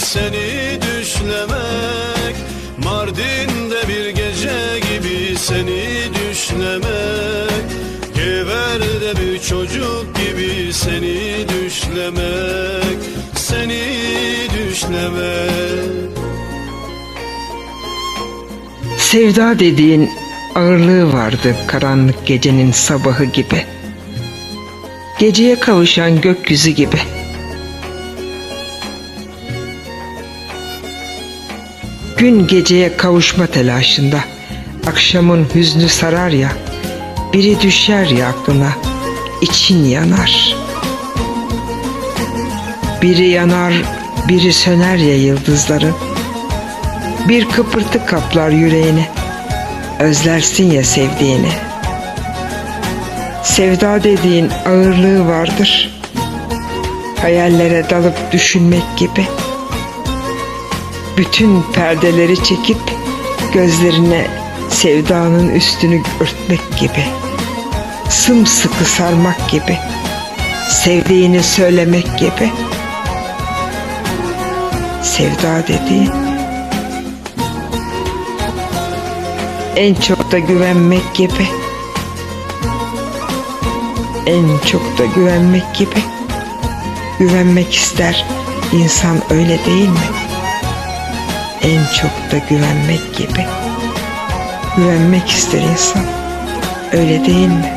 seni düşlemek Mardin'de bir gece gibi seni düşlemek Gever'de bir çocuk gibi seni düşlemek Seni düşlemek Sevda dediğin ağırlığı vardı karanlık gecenin sabahı gibi. Geceye kavuşan gökyüzü gibi.'' Gün geceye kavuşma telaşında. Akşamın hüznü sarar ya. Biri düşer ya aklına. için yanar. Biri yanar, biri söner ya yıldızların. Bir kıpırtı kaplar yüreğini Özlersin ya sevdiğini Sevda dediğin ağırlığı vardır Hayallere dalıp düşünmek gibi Bütün perdeleri çekip Gözlerine sevdanın üstünü örtmek gibi Sımsıkı sarmak gibi Sevdiğini söylemek gibi Sevda dediğin en çok da güvenmek gibi. En çok da güvenmek gibi. Güvenmek ister insan öyle değil mi? En çok da güvenmek gibi. Güvenmek ister insan. Öyle değil mi?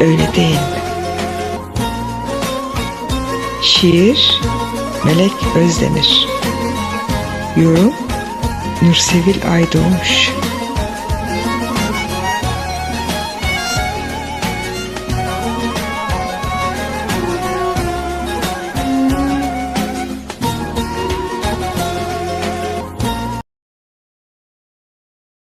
Öyle değil mi? Şiir Melek Özdemir Yorum Nursevil Aydoğmuş